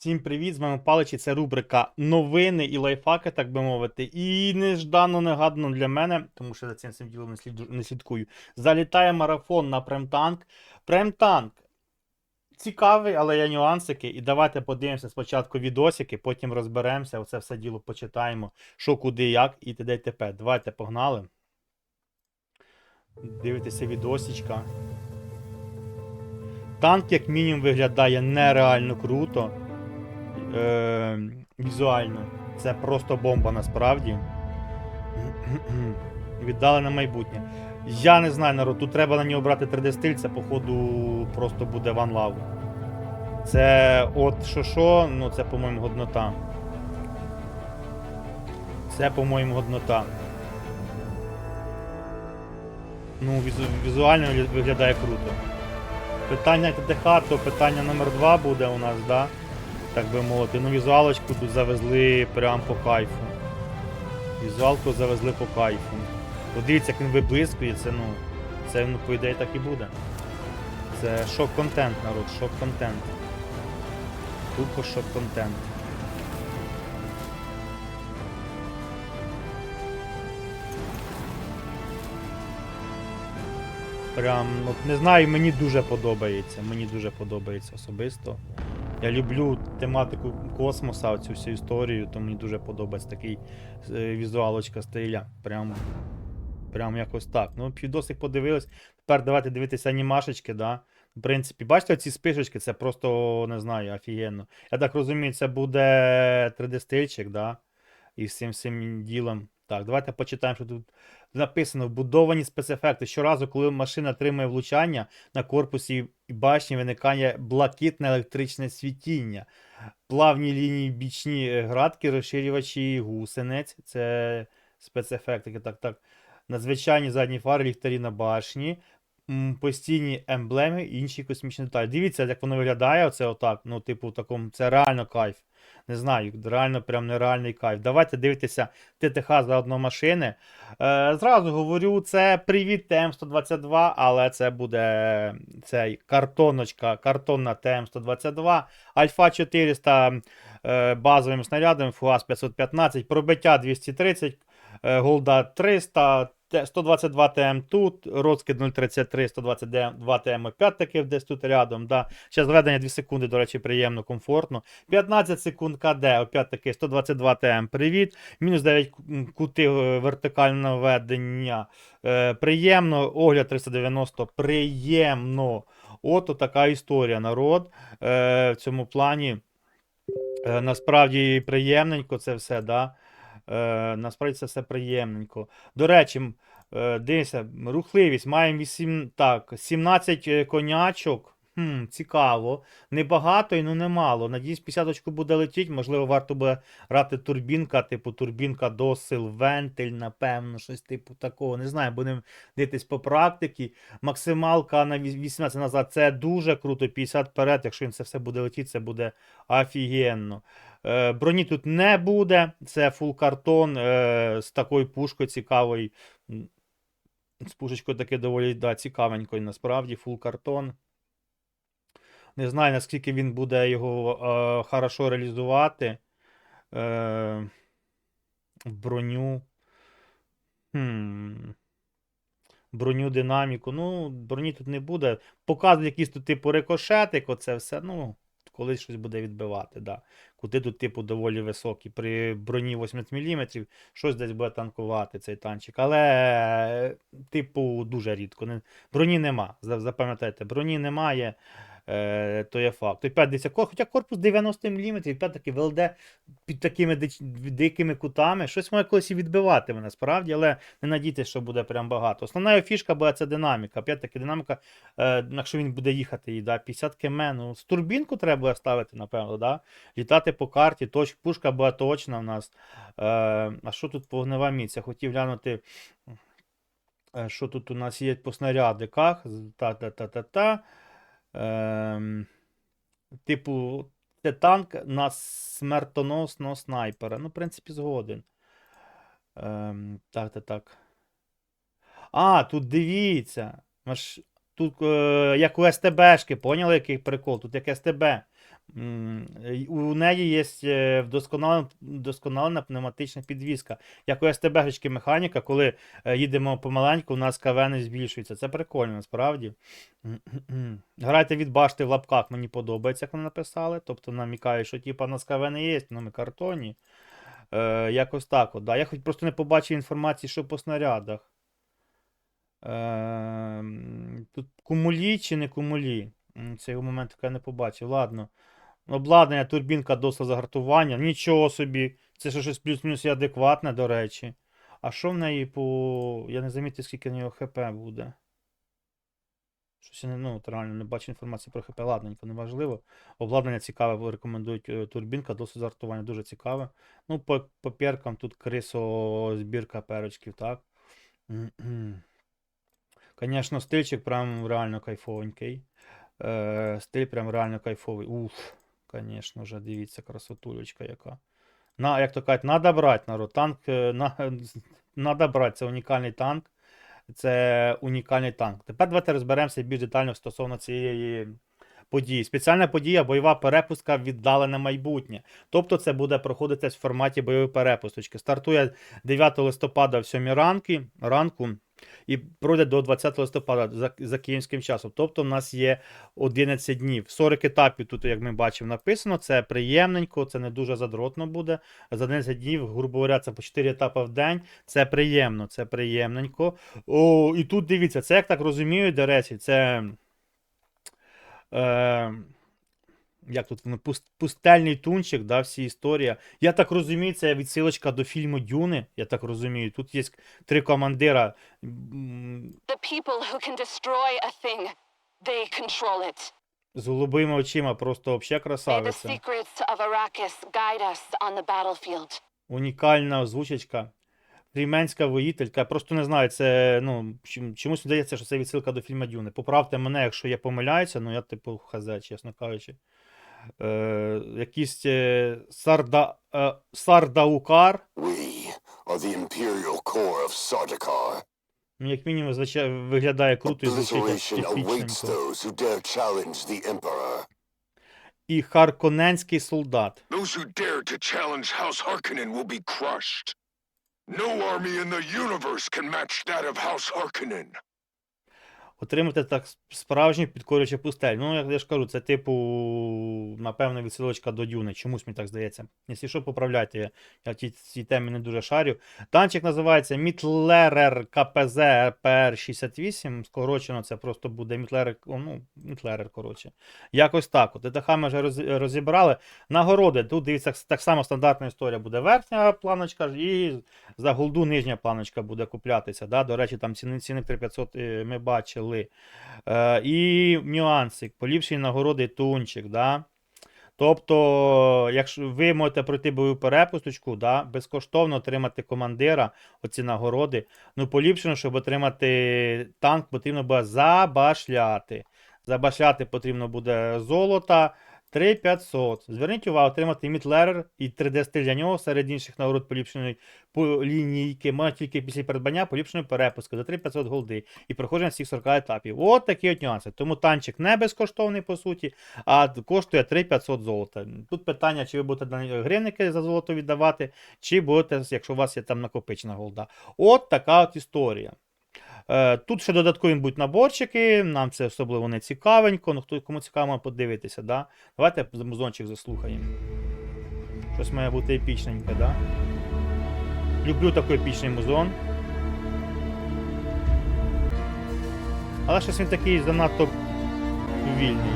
Всім привіт, з вами Паличі. Це рубрика новини і лайфхаки, так би мовити. І неждано негадано для мене, тому що за цим всім ділом не слідкую. Залітає марафон на премтанк. Премтанк цікавий, але є нюансики. І давайте подивимося спочатку відосики, потім розберемося. Оце все діло почитаємо, що, куди, як і т.д. і т.п. Давайте погнали. Дивитися відосічка. Танк, як мінімум, виглядає нереально круто. Е, візуально. Це просто бомба насправді. Віддали на майбутнє. Я не знаю, народ, тут треба на нього брати 3D-стиль, це, походу, просто буде One Love. Це от що що, ну це, по-моєму, годнота. Це, по-моєму, годнота. Ну, візу- візуально виглядає- круто. Питання ТТХ, то питання номер 2 буде у нас, да? Так би мовити. Ну, візуалочку тут завезли прям по кайфу. Візуалку завезли по кайфу. Подивіться, як він виблискує, це, ну, це, ну, по ідеї, так і буде. Це шок-контент, народ, шок-контент. Тупо шок-контент. Прям, от не знаю, мені дуже подобається. Мені дуже подобається особисто. Я люблю тематику космоса, цю всю історію, то мені дуже подобається такий е, візуалочка стиля. Прям, прям якось так. Ну, підосик подивились. Тепер давайте дивитися анімашечки, да. В принципі, бачите, ці спишечки, це просто не знаю, офігенно. Я так розумію, це буде 3D-стильчик, да? І з всім ділом. Так, давайте почитаємо, що тут написано: вбудовані спецефекти. Щоразу, коли машина отримує влучання, на корпусі і башні виникає блакитне електричне світіння. Плавні лінії бічні е, градки, розширювачі гусенець. Це спецефекти. Так, так. Надзвичайні задні фари, ліхтарі на башні. Постійні емблеми і інші космічні деталі. Дивіться, як воно виглядає, оце отак. Ну, типу, такому, це реально кайф. Не знаю, реально прям нереальний кайф. Давайте дивитися ТТХ за одно машини. Е, зразу говорю, це привіт ТМ122, але це буде цей картоночка, картонна ТМ122, Альфа 400 е, базовим снарядом, ФУАЗ 515, пробиття 230, е, Голда 300, Т- 122 ТМ тут, Роцкид 033, 122 ТМ опять таки десь тут рядом. Да. Зараз зведення 2 секунди, до речі, приємно, комфортно. 15 секунд КД, опять таки 122 ТМ, привіт. Мінус 9 кути е, вертикального ведення. Е, приємно, огляд 390, приємно. От така історія, народ. Е, в цьому плані. Е, насправді приємненько це все, да? Е, насправді це все приємненько. До речі, е, дивіться, рухливість. Маємо 8, так, 17 е, конячок. Хм, цікаво. Небагато і ну немало. Надіюсь, 50 очку буде летіти. Можливо, варто буде грати турбінка, типу турбінка досил, вентиль, напевно, щось типу такого. Не знаю, будемо дивитись по практиці. Максималка на 18 назад це дуже круто. 50 вперед. Якщо він це все буде летіти, це буде офігенно. Е, броні тут не буде. Це фул картон е, з такою пушкою цікавою. З пушечкою таке доволі да, цікавенькою, насправді, фул картон. Не знаю, наскільки він буде його е, хорошо реалізувати. Е, броню. Хм. Броню динаміку. Ну, броні тут не буде. Показують якийсь тут типу рикошетик, оце все. Ну, колись щось буде відбивати. Да. Кути до типу, доволі високі. При броні 80 мм щось десь буде танкувати цей танчик. Але, типу, дуже рідко. Броні нема. За- Запам'ятайте, броні немає. Е, то є факт. Дивіться, кор- хоча корпус 90 мм, опять таки ВЛД під такими дикими кутами. Щось має колись і відбиватиме насправді, але не надійтесь, що буде прям багато. Основна його фішка буде це динаміка. Опять таки динаміка, е, якщо він буде їхати, і, да, 50 км, ну, з турбінку треба ставити, напевно, да? літати по карті, точ, пушка буде точна в нас. Е, а що тут вогнева міць? Я хотів глянути. е, Що тут у нас є по снарядиках? Та-та-та-та-та. Ем, типу, це танк на смертоносного снайпера. Ну, в принципі, згоден. Ем, так, так, так. А, тут дивіться. Тут е, як у СТБшки, поняли, який прикол? Тут як СТБ. У неї є е, вдосконалена, пневматична підвізка. Як у СТБ механіка, коли е, їдемо помаленьку, у нас КВН збільшується. Це прикольно, насправді. Грайте від башти в лапках, мені подобається, як вони написали. Тобто намікає, що типа у нас КВН є, але ми картонні. Е, якось так. От, да. Я хоч просто не побачив інформації, що по снарядах. Е, тут кумулі чи не кумулі? М, Цього моменту я не побачив. Ладно. Обладнання, турбінка досить загартування. Нічого собі. Це ще щось плюс-мінус і адекватне, до речі. А що в неї по. Я не замітив, скільки в нього ХП буде. Щось я не, ну, реально не бачу інформації про ХП. Ладненько, неважливо. Обладнання цікаве, рекомендують е, турбінка, досить загартування, дуже цікаве. Ну, по, по тут крисо збірка перочків, так. Звісно, стильчик прям реально кайфовенький. Е, стиль прям реально кайфовий. Уф, звісно вже, дивіться, красотулечка яка. На, як то кажуть, надо брати народ. Танк, е, на, надо брати, це унікальний танк. Це унікальний танк. Тепер давайте розберемося більш детально стосовно цієї події. Спеціальна подія бойова перепустка віддалене майбутнє. Тобто це буде проходитись в форматі бойової перепусточки. Стартує 9 листопада в 7 ранки, ранку і пройде до 20 листопада за, за київським часом. Тобто в нас є 11 днів. 40 етапів тут, як ми бачимо, написано. Це приємненько, це не дуже задротно буде. За 11 днів, грубо говоря, це по 4 етапи в день. Це приємно, це приємненько. О, і тут дивіться, це як так розумію, до речі, це. Е, як тут воно, пус- пустельний тунчик, да, всі історія. Я так розумію, це відсилочка до фільму Дюни. Я так розумію. Тут є три командира. The people who can destroy a thing, they control it. З голубими очима, просто взагалі May the красавиця. secrets of Arrakis guide us on the battlefield. Унікальна озвучечка. Ріменська воїтелька. Я просто не знаю, це ну, чомусь здається, що це відсилка до фільму Дюни. Поправте мене, якщо я помиляюся, ну я типу хз, чесно кажучи. Е, якийсь е, Сарда, е, Сардаукар. We are the Imperial Corps of Sardaukar. Ну, як мінімум, звичай, виглядає круто і звучить Obliteration awaits епічненько. those who dare challenge the Emperor. І Харконенський солдат. Those who dare to challenge House Harkonnen will be crushed. No army in the universe can match that of House Harkonnen. Отримати так справжню підкорюючу пустель. Ну, як я ж кажу, це типу, напевно, відсилочка до Дюни. Чомусь мені так здається. Якщо що, поправляйте, я, в цій, цій темі не дуже шарю. Танчик називається Мітлерер КПЗ РПР-68. Скорочено, це просто буде Мітлерер, ну, Мітлерер, коротше. Якось так. От ДТХ ми вже роз- розібрали. Нагороди. Тут дивіться, так само стандартна історія буде верхня планочка і за голду нижня планочка буде куплятися. Да? До речі, там ціни, цінник 3500 е, ми бачили. Е, і нюансик, поліпшені нагороди тунчик. Да? Тобто, якщо ви можете пройти бойову перепусточку, да, безкоштовно отримати командира, оці нагороди. Ну, поліпшено, щоб отримати танк, потрібно буде забашляти. Забашляти потрібно буде золота 3500. Зверніть увагу, отримати мітлерер і 3D-стиль для нього серед інших нагород поліпшеної по лінійки, можна тільки після придбання поліпшеної перепуски за 3500 голди і проходження всіх 40 етапів. От такі от нюанси. Тому танчик не безкоштовний, по суті, а коштує 3500 золота. Тут питання, чи ви будете гривники за золото віддавати, чи будете, якщо у вас є там накопичена голда. От така от історія. Е, Тут ще додаткові будуть наборчики, нам це особливо не цікавенько, ну хто кому цікаво подивитися, да? Давайте музончик заслухаємо. Щось має бути епічненьке, да? Люблю такий епічний музон. Але щось він такий занадто вільний.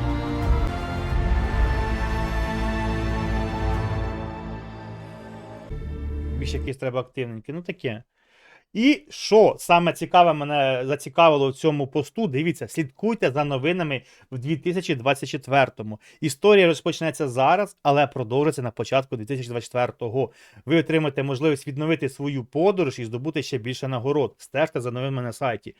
Більше якийсь треба активненький. Ну таке. І що саме цікаве мене зацікавило в цьому посту, дивіться, слідкуйте за новинами в 2024-му. Історія розпочнеться зараз, але продовжиться на початку 2024-го. Ви отримаєте можливість відновити свою подорож і здобути ще більше нагород. Стежте за новинами на сайті.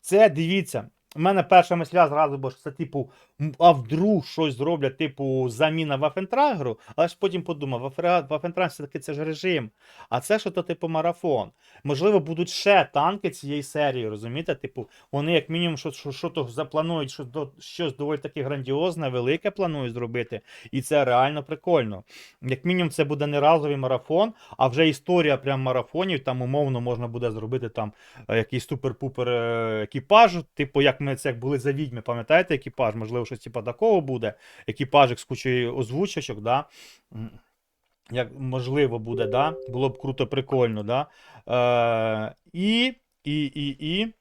Це дивіться. У мене перша мисля зразу, бо що це типу, а вдруг щось зроблять, типу, заміна Вафентрагеру, але ж потім подумав, Вафентраг все-таки це ж режим, а це що то типу марафон. Можливо, будуть ще танки цієї серії, розумієте? Типу, вони як мінімум що, що, що то запланують, що до, щось доволі таки грандіозне, велике планують зробити, і це реально прикольно. Як мінімум, це буде не разовий марафон, а вже історія прям марафонів. Там умовно можна буде зробити там е, якийсь супер-пупер е, екіпаж. Типу, як це як були за відьми, пам'ятаєте, екіпаж? Можливо, щось типу такого буде. Екіпажик з кучою озвучачок. да? Як можливо буде, да? Було б круто, прикольно, да? Е, і, і, і, і.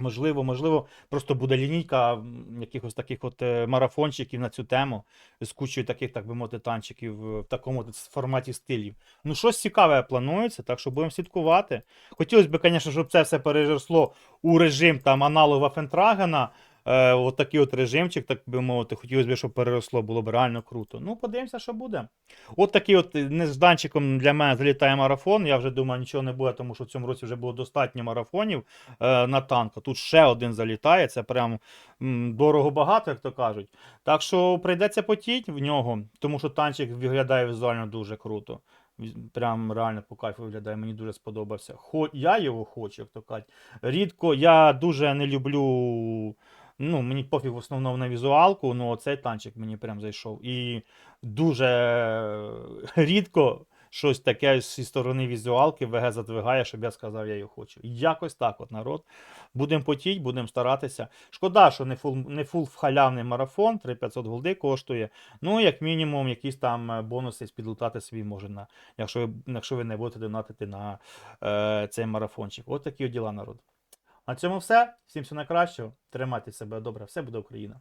Можливо, можливо, просто буде лінійка якихось таких от е, марафончиків на цю тему з кучою таких, так би мовити, танчиків в такому форматі стилів. Ну, щось цікаве планується, так що будемо слідкувати. Хотілося б, звісно, щоб це все переросло у режим там аналога Фентрагена. Е, от такий от режимчик, так би мовити, хотілося б, щоб переросло, було б реально круто. Ну, подивимося, що буде. От такий от е, нежданчиком для мене залітає марафон. Я вже думаю, нічого не буде, тому що в цьому році вже було достатньо марафонів е, на танка. Тут ще один залітає, це прям м, дорого багато, як то кажуть. Так що прийдеться потіть в нього, тому що танчик виглядає візуально дуже круто. Прям реально по кайфу виглядає, мені дуже сподобався. Хо... Я його хочу, як то кажуть. Рідко, я дуже не люблю. Ну, мені пофіг в основному на візуалку, ну цей танчик мені прям зайшов. І дуже рідко щось таке зі сторони візуалки ВГ задвигає, щоб я сказав, я його хочу. Якось так, от народ. Будемо потіть, будемо старатися. Шкода, що не фул, не фул халявний марафон, 3500 голди коштує. Ну, як мінімум, якісь там е, бонуси підлутати свій можна, якщо ви, якщо ви не будете донатити на е, цей марафончик. От такі діла, народ. На цьому все. Всім всього найкращого. Тримайте себе добре. Все буде Україна.